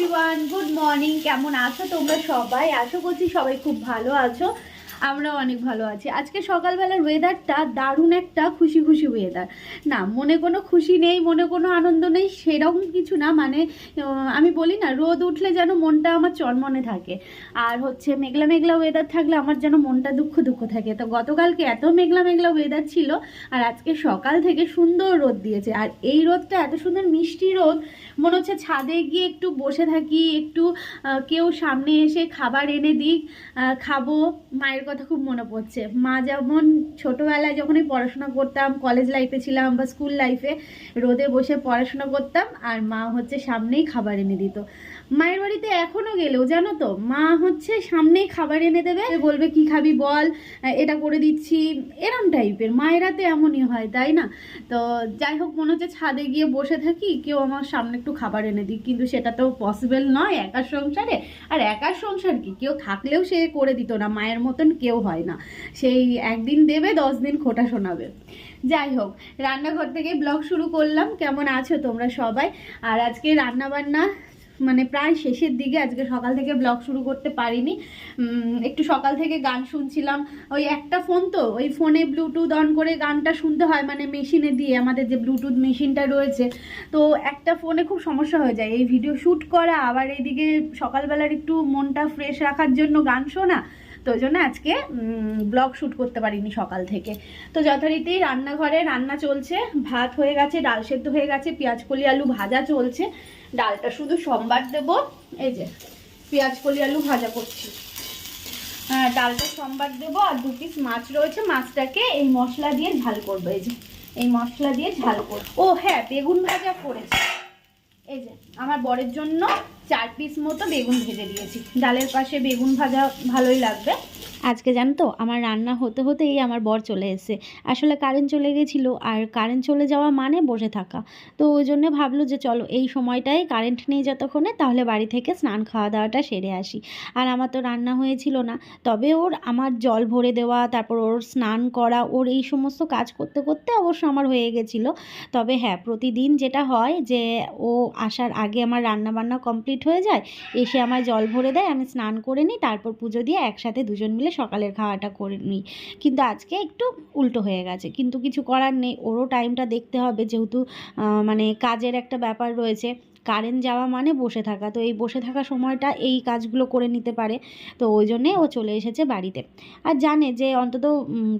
Everyone good morning কেমন আছো তোমরা সবাই? আশা করছি সবাই খুব ভালো আছো। আমরাও অনেক ভালো আছি। আজকে সকালবেলার ওয়েদারটা দারুণ একটা খুশি খুশি ওয়েদার না, মনে কোনো খুশি নেই, মনে কোনো আনন্দ নেই, সেরকম কিছু না। মানে আমি বলি না, রোদ উঠলে যেন মনটা আমার চনমনে থাকে। আর হচ্ছে মেঘলা মেঘলা ওয়েদার থাকলে আমার যেন মনটা দুঃখ দুঃখ থাকে। তো গতকালকে এত মেঘলা মেঘলা ওয়েদার ছিল, আর আজকে সকাল থেকে সুন্দর রোদ দিয়েছে। আর এই রোদটা, এত সুন্দর মিষ্টি রোদ, মনে হচ্ছে ছাদে গিয়ে একটু বসে থাকি, একটু কেউ সামনে এসে খাবার এনে দিক খাব, মায়ের কথা খুব মনে পড়ছে। মা যেমন ছোটোবেলায় যখনই পড়াশোনা করতাম কলেজ লাইফে ছিলাম বা স্কুল লাইফে রোদে বসে পড়াশোনা করতাম আর মা হচ্ছে সামনেই খাবার এনে দিত। মায়ের বাড়িতে এখনও গেলেও, জানো তো, মা হচ্ছে সামনেই খাবার এনে দেবে। বলবে, কি খাবি বল? এটা করে দিচ্ছি। এরম টাইপের। মায়েরা তো এমনই হয়, তাই না? তো যাই হোক, মনে হচ্ছে ছাদে গিয়ে বসে থাকি, কেউ আমার সামনে একটু খাবার এনে দিক। কিন্তু সেটা তো পসিবল নয় একার সংসারে। আর একার সংসার কি? কেউ থাকলেও সে করে দিত না, মায়ের মতন কেউ হয় না। সেই একদিন দেবে, দশ দিন খোটা শোনাবে। যাই হোক, রান্নাঘর থেকে ব্লগ শুরু করলাম। কেমন আছো তোমরা সবাই? আর আজকে রান্না বান্না মানে প্রায় শেষের দিকে, আজকে সকাল থেকে ব্লগ শুরু করতে পারিনি। একটু সকাল থেকে গান শুনছিলাম। ওই একটা ফোন তো, ওই ফোনে ব্লুটুথ অন করে গানটা শুনতে হয় মানে মেশিনে দিয়ে আমাদের যে ব্লুটুথ মেশিনটা রয়েছে। তো একটা ফোনে খুব সমস্যা হয়ে যায়। এই ভিডিও শ্যুট করা, আবার এইদিকে সকালবেলার একটু মনটা ফ্রেশ রাখার জন্য গান শোনা, তো জন্য আজকে ব্লগ শ্যুট করতে পারিনি সকাল থেকে। তো যথারীতি রান্নাঘরে রান্না চলছে, ভাত হয়ে গেছে, ডাল সেদ্ধ হয়ে গেছে, পেঁয়াজ কলি, আলু ভাজা চলছে। ডালটা শুধু সোমবার দেব। এই যে, পেঁয়াজ, কলি, আলু ভাজা করছি। হ্যাঁ ডালটা সোমবার দেবো আর দু পিস মাছ রয়েছে। মাছটাকে এই মশলা দিয়ে ঝাল করব। এই যে, এই মশলা দিয়ে ঝাল করব। ও হ্যাঁ বেগুন ভাজা করেছি। এই যে আমার বরের জন্য চার পিস মতো বেগুন ভেজে দিয়েছি। ডালের পাশে বেগুন ভাজা ভালোই লাগবে। আজকে জানো তো, আমার রান্না হতে হতেই আমার বর চলে এসেছে। আসলে কারেন্ট চলে গেছিল, আর কারেন্ট চলে যাওয়া মানে বসে থাকা। তো ওই জন্য ভাবলো যে চলো, এই সময়টায় কারেন্ট নেই যতক্ষণে, তাহলে বাড়ি থেকে স্নান খাওয়া দাওয়াটা সেরে আসি। আর আমার তো রান্না হয়েছিল না, তবে ওর আমার জল ভরে দেওয়া, তারপর ওর স্নান করা, ওর এই সমস্ত কাজ করতে করতে অবশ্য আমার হয়ে গেছিল। তবে হ্যাঁ প্রতিদিন যেটা হয় যে ও আসার আগে আমার রান্না বান্না কমপ্লিট হয়ে যায়, এসে আমার জল ভরে দেয়, আমি স্নান করে নিই, তারপর পুজো দিয়ে একসাথে দুজন মিলে সকালের খাওয়াটা করে নিই। কিন্তু আজকে একটু উল্টো হয়ে গেছে, কিন্তু কিছু করার নেই, ওরও টাইমটা দেখতে হবে যেহেতু মানে কাজের একটা ব্যাপার রয়েছে। কারেন্ট যাওয়া মানে বসে থাকা। তো এই বসে থাকা সময়টা এই কাজগুলো করে নিতে পারে। তো ওই জন্যে ও চলে এসেছে বাড়িতে। আর জানে যে অন্তত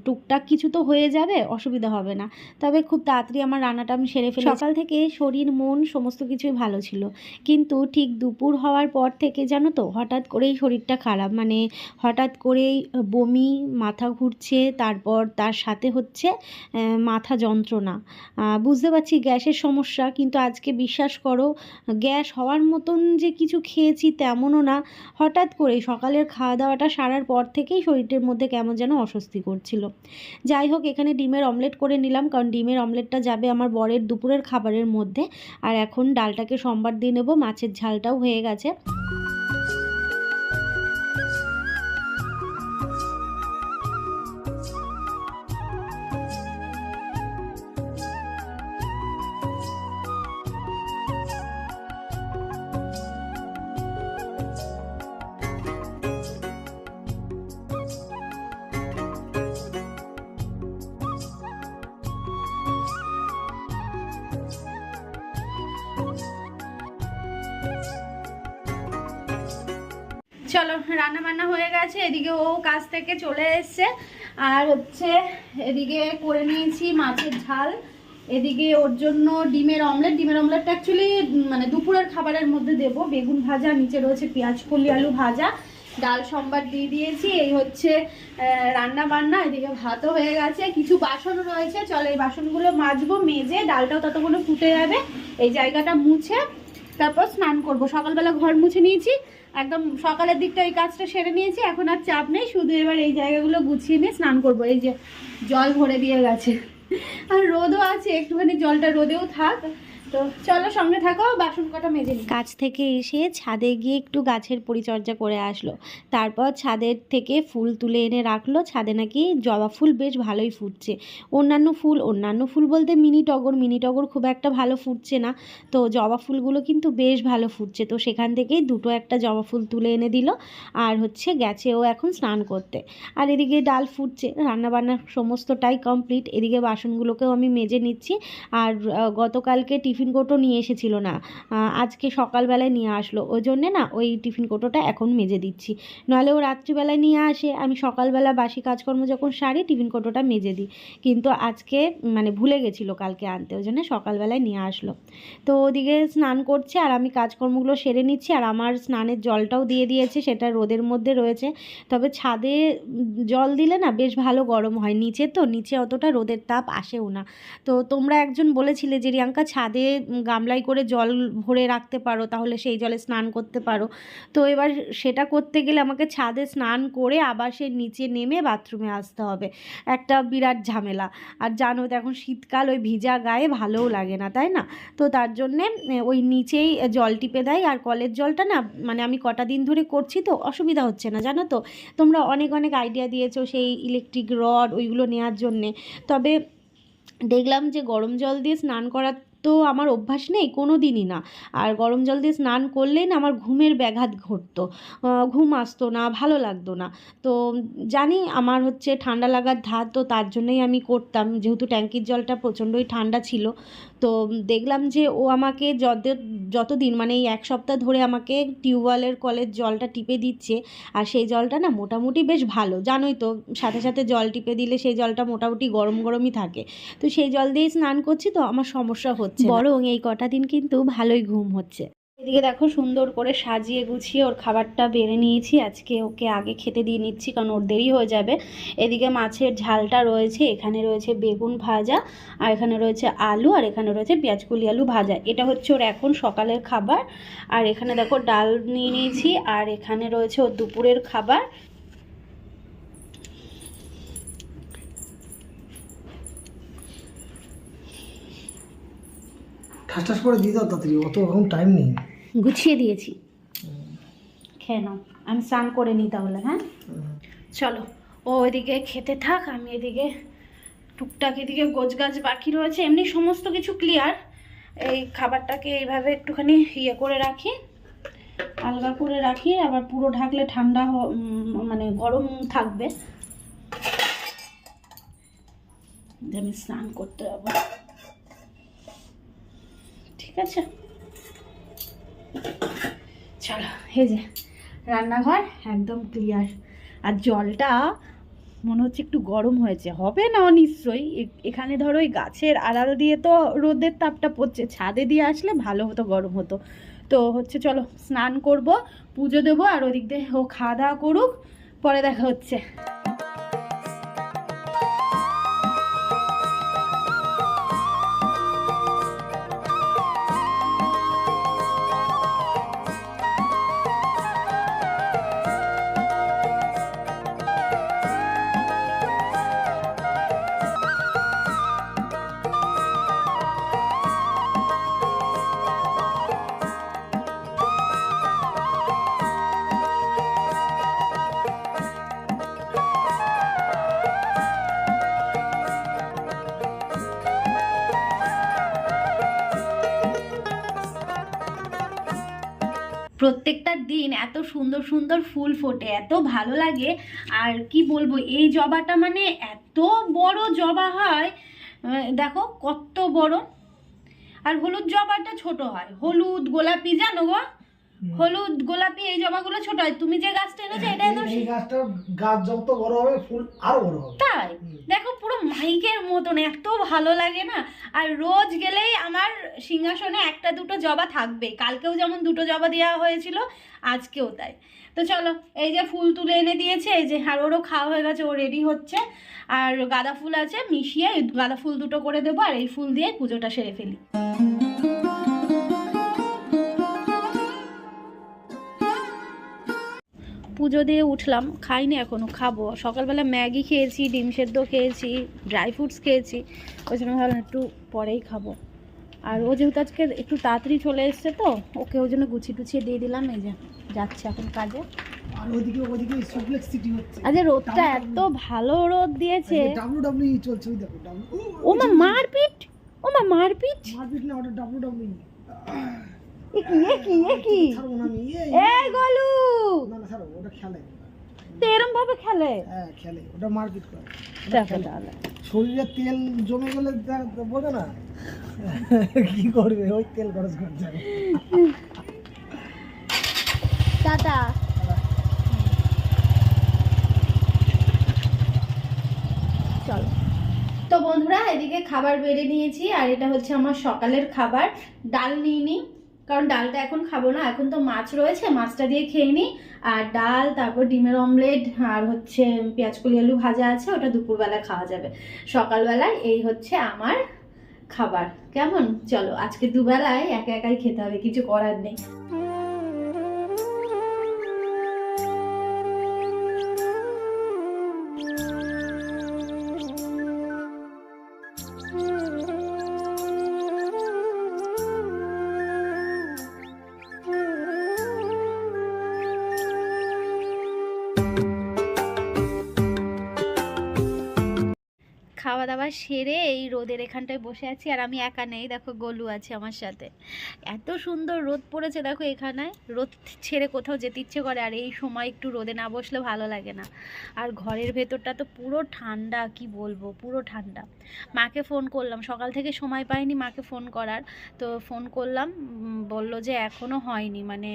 টুকটাক কিছু তো হয়ে যাবে, অসুবিধা হবে না। তবে খুব তাড়াতাড়ি আমার রান্নাটা আমি সেরে ফেলি সকাল থেকে শরীর, মন সমস্ত কিছুই ভালো ছিল। কিন্তু ঠিক দুপুর হওয়ার পর থেকে জানো তো, হঠাৎ করেই শরীরটা খারাপ। মানে হঠাৎ করেই বমি, মাথা ঘুরছে, তারপর তার সাথে হচ্ছে মাথা যন্ত্রণা। বুঝতে পারছি গ্যাসের সমস্যা, কিন্তু আজকে বিশ্বাস করো গ্যাস হওয়ার মতন যে কিছু খেয়েছি তেমনও না। হঠাৎ করে সকালের খাওয়া দাওয়াটা সারার পর থেকেই শরীরের মধ্যে কেমন যেন অস্বস্তি করছিল। যাই হোক, এখানে ডিমের অমলেট করে নিলাম, কারণ ডিমের অমলেটটা যাবে আমার বরের দুপুরের খাবারের মধ্যে। আর এখন ডালটাকে সোমবার দিয়ে নেব, মাছের ঝালটাও হয়ে গেছে। রান্না বান্না হয়ে গেছে, এদিকে ও কাজ থেকে চলে এসছে। আর হচ্ছে এদিকে করে নিয়েছি মাছের ঝাল। এদিকে ওর জন্য ডিমের অমলেট। ডিমের অমলেটটা অ্যাকচুয়ালি মানে দুপুরের খাবারের মধ্যে দেব। বেগুন ভাজা, নিচে রয়েছে পেঁয়াজ, কলি, আলু ভাজা। ডাল, সম্বার দিয়ে দিয়েছি। এই হচ্ছে রান্না বান্না এদিকে ভাতও হয়ে গেছে। কিছু বাসন রয়েছে। চলো এই বাসনগুলো মাজবো, মেজে। ডালটাও ততক্ষণে ফুটে যাবে। এই জায়গাটা মুছে, তারপর স্নান করব। সকালবেলা ঘর মুছে নিয়েছি। একদম সকালের দিকটা এই কাজটা সেরে নিয়েছি, এখন আর চাপ নেই, শুধু এবার এই জায়গাগুলো গুছিয়ে নিয়ে স্নান করব। এই যে জল ভরে দিয়ে গেছে। আর রোদও আছে, একটুখানি জলটা রোদেও থাক। তো চলো সঙ্গে থাকো, বাসন কটা মেজে কাজ থেকে এসে ছাদে গিয়ে একটু গাছের পরিচর্যা করে আসলো। তারপর ছাদের থেকে ফুল তুলে এনে রাখল। ছাদে নাকি জবা ফুল বেশ ভালোই ফুটছে। অন্যান্য ফুল অন্যান্য ফুল বলতে মিনি টগর। মিনি টগর খুব একটা ভালো ফুটছে না। তো জবা ফুলগুলো কিন্তু বেশ ভালো ফুটছে। তো সেখান থেকেই দুটো একটা জবা ফুল তুলে এনে দিল। আর হচ্ছে গেছে ও এখন স্নান করতে। আর এদিকে ডাল ফুটছে। রান্নাবান্না সমস্তটাই কমপ্লিট। এদিকে বাসনগুলোকেও আমি মেজে নিচ্ছি। আর গতকালকে টিফিন কোটো নিয়ে এসেছিল না। আজকে সকালবেলায় নিয়ে আসলো। ওই জন্যে না ওই টিফিন কোটোটা এখন মেজে দিচ্ছি। নাহলে ও রাত্রিবেলায় নিয়ে আসে। আমি সকালবেলা বাসি কাজকর্ম যখন সারি, টিফিন কোটোটা মেজে দিই। কিন্তু আজকে মানে ভুলে গেছিল কালকে আনতে। ওই জন্য সকালবেলায় নিয়ে আসলো। তো ওদিকে স্নান করছে আর আমি কাজকর্মগুলো সেরে নিচ্ছি। আর আমার স্নানের জলটাও দিয়ে দিয়েছে। সেটা রোদের মধ্যে রয়েছে। তবে ছাদে জল দিলে না বেশ ভালো গরম হয়। নিচে তো, নিচে অতটা রোদের তাপ আসেও না। তো তোমরা একজন বলেছিলে যে রিয়াঙ্কা ছাদে গামলায় করে জল ভরে রাখতে পারো, তাহলে সেই জলে স্নান করতে পারো। তো এবার সেটা করতে গেলে আমাকে ছাদে স্নান করে আবার সে নিচে নেমে বাথরুমে আসতে হবে। একটা বিরাট ঝামেলা। আর জানো তো এখন শীতকাল, ওই ভিজা গায়ে ভালোও লাগে না, তাই না? তো তার জন্যে ওই নিচেই জল টিপে দেয়। আর কলের জলটা না মানে আমি কটা দিন ধরে করছি তো, অসুবিধা হচ্ছে না, জানো তো? তোমরা অনেক অনেক আইডিয়া দিয়েছ সেই ইলেকট্রিক রড ওইগুলো নেওয়ার জন্যে। তবে দেখলাম যে গরম জল দিয়ে স্নান করার তো আমার অভ্যাস নেই কোনো দিনই না। আর গরম জল দিয়ে স্নান করলেই না আমার ঘুমের ব্যাঘাত ঘটতো। ঘুম আসতো না, ভালো লাগতো না। তো জানি আমার হচ্ছে ঠান্ডা লাগার ধার তো তার জন্যই আমি করতাম। যেহেতু ট্যাঙ্কির জলটা প্রচণ্ডই ঠান্ডা ছিল। তো দেখলাম যে ও আমাকে যত, যতদিন মানে এই এক সপ্তাহ ধরে আমাকে টিউবওয়েলের কলের জলটা টিপে দিচ্ছে, আর সেই জলটা না মোটামুটি বেশ ভালো, জানোই তো, সাথে সাথে জল টিপে দিলে সেই জলটা মোটামুটি গরম গরমই থাকে। তো সেই জল দিয়েই স্নান করছি তো আমার সমস্যা হচ্ছে বরং এই কটা দিন কিন্তু ভালোই ঘুম হচ্ছে। এদিকে দেখো সুন্দর করে সাজিয়ে গুছিয়ে ওর খাবারটা বেড়ে নিয়েছি। আজকে ওকে আগে খেতে দিয়ে নিচ্ছি কারণ ওর দেরি হয়ে যাবে। এদিকে মাছের ঝালটা রয়েছে, এখানে রয়েছে বেগুন ভাজা, আর এখানে রয়েছে আলু, আর এখানে রয়েছে পেঁয়াজকুলি আলু ভাজা। এটা হচ্ছে ওর এখন সকালের খাবার। আর এখানে দেখো ডাল নিয়ে নিয়েছি, আর এখানে রয়েছে ওর দুপুরের খাবার। ঠাস ঠাস করে দিয়ে দাও তাড়াতাড়ি, অত এখন টাইম নেই। গুছিয়ে দিয়েছি। খেয়ে নাও। আমি স্নান করে নিই তাহলে হ্যাঁ? চলো। ও ওইদিকে খেতে থাক, আমি এদিকে টুকটাক এদিকে গোছ গাছ বাকি রয়েছে। এমনি সমস্ত কিছু ক্লিয়ার এই খাবারটাকে এইভাবে একটুখানি ইয়ে করে রাখি, আলগা করে রাখি, আবার পুরো ঢাকলে ঠান্ডা মানে গরম থাকবে। আমি স্নান করতে যাব। আছে চলো, এই যে রান্নাঘর একদম ক্লিয়ার আর জলটা মনে হচ্ছে একটু গরম হয়েছে। হবে না নিশ্চয়ই? এখানে ধরো ওই গাছের আড়াল দিয়ে তো রোদের তাপটা পড়ছে। ছাদে দিয়ে আসলে ভালো হতো, গরম হতো। তো হচ্ছে চলো, স্নান করব, পুজো দেবো, আর ওদিক দিয়ে ও খাওয়া দাওয়া করুক, পরে দেখা হচ্ছে। প্রত্যেকটা দিন এত সুন্দর সুন্দর ফুল ফোটে, এত ভালো লাগে। আর কি বলব, এই জবাটা মানে এত বড় জবা হয় দেখো কত বড়। আর হলুদ জবাটা ছোট হয়, হলুদ, গোলাপি, জানো গো? হলুদ গোলাপি এই জবাগুলো ছোট হয়। তুমি যে গাছটা এনেছো এটা একদম এই গাছটা গাছ যত বড় হবে ফুল আরও বড় হবে। তাই? দেখো পুরো মাইকের মতন এত ভালো লাগে না? আর রোজ গেলেই আমার সিংহাসনে একটা দুটো জবা থাকবে। কালকেও যেমন দুটো জবা দেওয়া হয়েছিল আজকেও তাই। তো চলো এই যে ফুল তুলে এনে দিয়েছে এই যে আর ওরও খাওয়া হয়ে গেছে ও রেডি হচ্ছে। আর গাঁদা ফুল আছে মিশিয়ে গাঁদা ফুল দুটো করে দেবো আর এই ফুল দিয়ে পুজোটা সেরে ফেলি। পুজো দিয়ে উঠলাম খাইনি এখনও খাব। সকালবেলা ম্যাগি খেয়েছি ডিম সেদ্ধ খেয়েছি ড্রাই ফ্রুটস খেয়েছি। ওই জন্য ভাবলাম একটু পরেই খাব। আর ও যেহেতু আজকে একটু তাড়াতাড়ি চলে এসছে তো ওকে ওই জন্য গুছিয়ে টুছিয়ে দিয়ে দিলাম এই যে যাচ্ছে এখন কাজে। আজকে রোদটা এত ভালো রোদ দিয়েছে। ও মা মারপিট ও মা মারপিট? মারপিট? না ওটা ডাব্লিউ ডাব্লিউ এ কি এ কি এ কি? ছাড়বো না আমি এই এ গলু! না না ছাড়ো ওটা খেলে। তো এরম ভাবে খেলে? হ্যাঁ খেলে ওটা মারপিট করে। শরীরে তেল জমে গেলে বোঝো না। কি করবে? ওই তেল খরচ করছে। টাটা। চলো। তো বন্ধুরা এদিকে খাবার বেড়ে নিয়েছি আর এটা হচ্ছে আমার সকালের খাবার ডাল নিয়ে নিই। কারণ ডালটা এখন খাব না, এখন তো মাছ রয়েছে, মাছটা দিয়ে খেয়ে নিই। আর ডাল, তারপর ডিমের অমলেট, আর হচ্ছে পেঁয়াজ কলি আলু ভাজা আছে, ওটা দুপুরবেলা খাওয়া যাবে। সকালবেলায় এই হচ্ছে আমার খাবার। কেমন? চলো, আজকে দুবেলায় একা একাই খেতে হবে, কিছু করার নেই। খাওয়া সেরে এই রোদের এখানটায় বসে আছি আর আমি একা নেই, দেখো গোলু আছে আমার সাথে। এত সুন্দর রোদ পড়েছে দেখো এখানে রোদ ছেড়ে কোথাও যেতে ইচ্ছে করে আর এই সময় একটু রোদে না বসলে ভালো লাগে না। আর ঘরের ভেতরটা তো পুরো ঠান্ডা, কি বলব, পুরো ঠান্ডা। মাকে ফোন করলাম, সকাল থেকে সময় পাইনি মাকে ফোন করার। তো ফোন করলাম বলল যে এখনও হয়নি মানে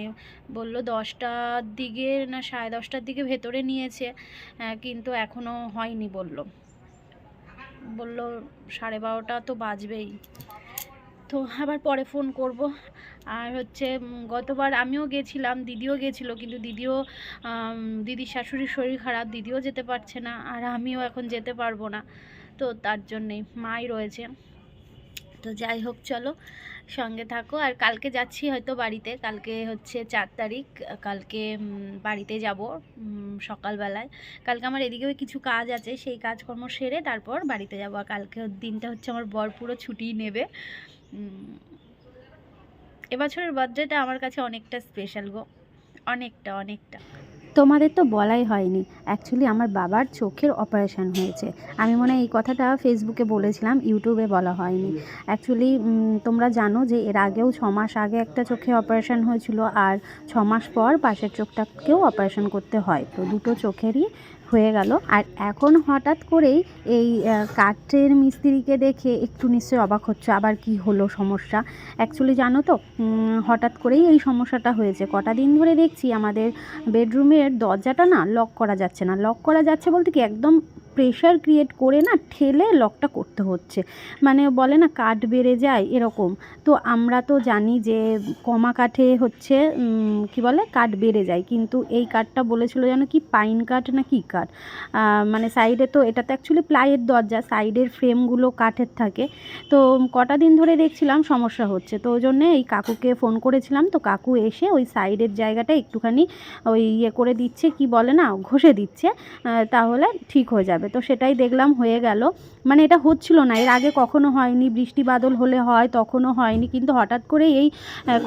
বলল দশটার দিকে না সাড়ে দশটার দিকে ভেতরে নিয়েছে কিন্তু এখনও হয়নি বলল। বলল, সাড়ে বারোটা তো বাজবেই। তো আবার পরে ফোন করব। আর হচ্ছে গতবার আমিও গেছিলাম, দিদিও গেছিল, কিন্তু দিদিও দিদির শাশুড়ির শরীর খারাপ, দিদিও যেতে পারছে না, আর আমিও এখন যেতে পারব না। তো তার জন্যেই মাই রয়েছে। তো যাই হোক, চলো সঙ্গে থাকো। আর কালকে যাচ্ছি হয়তো বাড়িতে। কালকে হচ্ছে চার তারিখ। কালকে বাড়িতে যাব সকালবেলায়। কালকে আমার এদিকেও কিছু কাজ আছে। সেই কাজকর্ম সেরে তারপর বাড়িতে যাব। আর কালকে দিনটা হচ্ছে আমার বর পুরো ছুটি নেবে। এবছরের বার্থডেটা আমার কাছে অনেকটা স্পেশাল গো। অনেকটা অনেকটা। তোমাদের তো বলাই হয়নি। অ্যাকচুয়ালি আমার বাবার চোখের অপারেশন হয়েছে। আমি মনে এই কথাটা ফেসবুকে বলেছিলাম ইউটিউবে বলা হয়নি। অ্যাকচুয়ালি তোমরা জানো যে এর আগেও ছ মাস আগে একটা চোখে অপারেশন হয়েছিল আর ছ মাস পর পাশের চোখটাকেও অপারেশন করতে হয়। তো দুটো চোখেরই হয়ে গেল। আর এখন হঠাৎ করেই এই কাঠের মিস্ত্রিকে দেখে একটু নিশ্চয়ই অবাক হচ্ছে, আবার কি হলো সমস্যা? অ্যাকচুয়ালি জানো তো হঠাৎ করেই এই সমস্যাটা হয়েছে। কটা দিন ধরে দেখছি আমাদের বেডরুমের দরজাটা না লক করা যাচ্ছে না। লক করা যাচ্ছে বলতে কি একদম প্রেশার ক্রিয়েট করে না ঠেলে লকটা করতে হচ্ছে। মানে বলে না, কাঠ বেড়ে যায়, এরকম। তো আমরা তো জানি যে কমা কাঠে হচ্ছে কি বলে, কাঠ বেড়ে যায়। কিন্তু এই কাঠটা বলেছিল যেন কি পাইন কাঠ না কি কাঠ? মানে সাইডে তো এটা তো অ্যাকচুয়ালি প্লাইয়ের দরজা সাইডের ফ্রেমগুলো কাঠের থাকে। তো কটা দিন ধরে দেখছিলাম সমস্যা হচ্ছে। তো ওই জন্যে এই কাকুকে ফোন করেছিলাম। তো কাকু এসে ওই সাইডের জায়গাটা একটুখানি ওই ইয়ে করে দিচ্ছে, কি বলে না, ঘষে দিচ্ছে। তাহলে ঠিক হয়ে যাবে। তো সেটাই দেখলাম, হয়ে গেল। মানে এটা হচ্ছিল না, এর আগে কখনো হয়নি, বৃষ্টি বাদল হলে হয়, তখনও হয়নি, কিন্তু হঠাৎ করে এই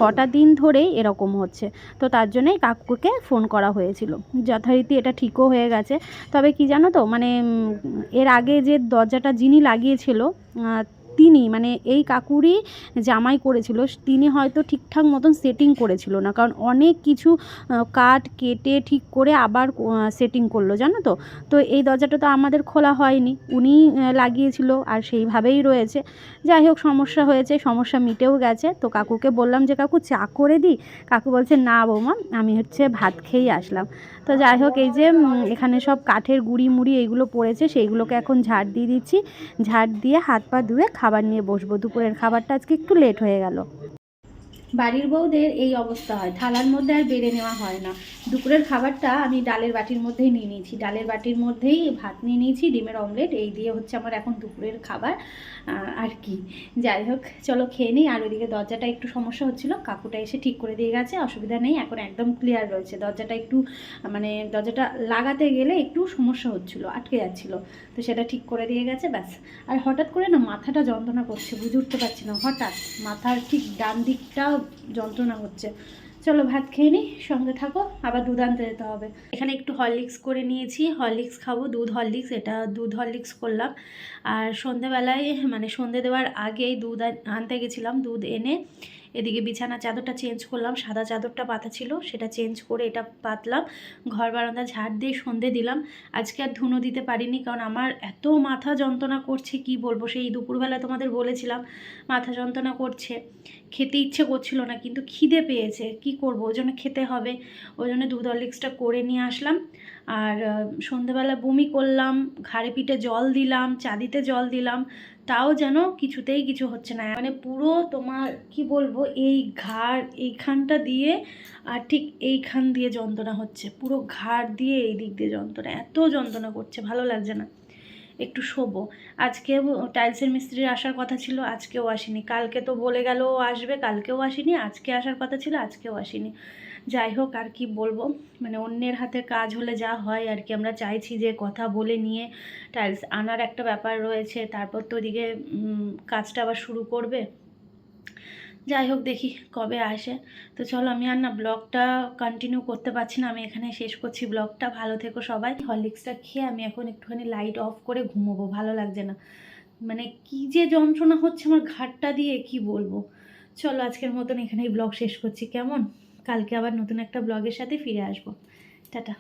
কটা দিন ধরেই এরকম হচ্ছে। তো তার জন্যই কাকুকে ফোন করা হয়েছিল। যথারীতি এটা ঠিকও হয়ে গেছে। তবে কি জানো তো মানে এর আগে যে দরজাটা যিনি লাগিয়েছিল তিনি মানে এই কাকুরই জামাই করেছিল, তিনি হয়তো ঠিকঠাক মতন সেটিং করেছিল না, কারণ অনেক কিছু কাঠ কেটে ঠিক করে আবার সেটিং করল, জানো তো? তো এই দরজাটা তো আমাদের খোলা হয়নি, উনি লাগিয়েছিল আর সেইভাবেই রয়েছে। যাই হোক, সমস্যা হয়েছে, সমস্যা মিটেও গেছে। তো কাকুকে বললাম যে, কাকু, চা করে দিই কাকু বলছে, না বৌমা, আমি হচ্ছে ভাত খেয়েই আসলাম। তো যাই হোক, এই যে এখানে সব কাঠের গুঁড়ি মুড়ি এইগুলো পড়েছে, সেইগুলোকে এখন ঝাড় দিয়ে দিচ্ছি। ঝাড় দিয়ে হাত পা ধুয়ে খাবার নিয়ে বসবো। দুপুরের খাবারটা আজকে একটু লেট হয়ে গেল। বাড়ির বউদের এই অবস্থা হয়। থালার মধ্যে আর বেড়ে নেওয়া হয় না। দুপুরের খাবারটা আমি ডালের বাটির মধ্যেই নিয়ে নিয়েছি। ডালের বাটির মধ্যেই ভাত নিয়ে নিয়েছি, ডিমের অমলেট, এই দিয়ে হচ্ছে আমার এখন দুপুরের খাবার আর কি। যাই হোক, চলো খেয়ে নিই। আর ওইদিকে দরজাটা একটু সমস্যা হচ্ছিল। কাকুটা এসে ঠিক করে দিয়ে গেছে, অসুবিধা নেই। এখন একদম ক্লিয়ার রয়েছে। দরজাটা একটু মানে দরজাটা লাগাতে গেলে একটু সমস্যা হচ্ছিল, আটকে যাচ্ছিল। তো সেটা ঠিক করে দিয়ে গেছে, ব্যাস। আর হঠাৎ করে না মাথাটা যন্ত্রণা করছে, বুঝে উঠতে পারছি না। হঠাৎ মাথার ঠিক ডান দিকটাও যন্ত্রণা হচ্ছে। চলো ভাত খেয়ে নিই সঙ্গে থাকো, আবার দুধ আনতে যেতে হবে। এখানে একটু হরলিক্স করে নিয়েছি, হরলিক্স খাব, দুধ হরলিক্স, এটা দুধ হরলিক্স করলাম। আর সন্ধেবেলায় মানে সন্ধে দেওয়ার আগেই দুধ আনতে গেছিলাম, দুধ এনে এদিকে বিছানা চাদরটা চেঞ্জ করলাম, সাদা চাদরটা পাতা ছিল, সেটা চেঞ্জ করে এটা পাতলাম, ঘর বারান্দা ঝাড় দিয়ে সন্ধে দিলাম। আজকে আর ধুনো দিতে পারিনি কারণ আমার এত মাথা যন্ত্রণা করছে, কি বলব? সেই দুপুরবেলা তোমাদের বলেছিলাম, মাথা যন্ত্রণা করছে, খেতে ইচ্ছে করছিল না, কিন্তু খিদে পেয়েছে, কি করব? ওই জন্য খেতে হবে, ওই জন্য দুধ হরলিক্সটা করে নিয়ে আসলাম। আর সন্ধেবেলা বমি করলাম, ঘাড়ে পিঠে জল দিলাম, চাঁদিতে জল দিলাম তাও যেন কিছুতেই কিছু হচ্ছে না। মানে পুরো তোমার, কি বলব, এই ঘাড় এইখানটা দিয়ে আর ঠিক এইখান দিয়ে যন্ত্রণা হচ্ছে। পুরো ঘাড় দিয়ে এই দিক দিয়ে যন্ত্রণা। এত যন্ত্রণা করছে, ভালো লাগছে না। একটু শোবো। আজকে টাইলসের মিস্ত্রির আসার কথা ছিল, আজকেও আসেনি। কালকে তো বলে গেল আসবে, কালকেও আসেনি, আজকে আসার কথা ছিল, আজকেও আসেনি। যাই হোক আর কি বলব। মানে অন্যের হাতে কাজ হলে যা হয় আর কি। আমরা চাইছি যে কথা বলে নিয়ে টাইলস আনার একটা ব্যাপার রয়েছে, তারপর তো ওদিকে কাজটা আবার শুরু করবে। যাই হোক দেখি কবে আসে। তো চলো আমি আর না ব্লগটা কন্টিনিউ করতে পারছি না, আমি এখানে শেষ করছি ব্লগটা। ভালো থেকো সবাই। হরলিক্সটা খেয়ে আমি এখন একটুখানি লাইট অফ করে ঘুমোবো, ভালো লাগছে না। মানে কি যে যন্ত্রণা হচ্ছে আমার ঘাটটা দিয়ে, কি বলব। চলো আজকের মতন এখানেই ব্লগ শেষ করছি। কেমন? কালকে আবার নতুন একটা ব্লগের সাথে ফিরে আসব। টাটা।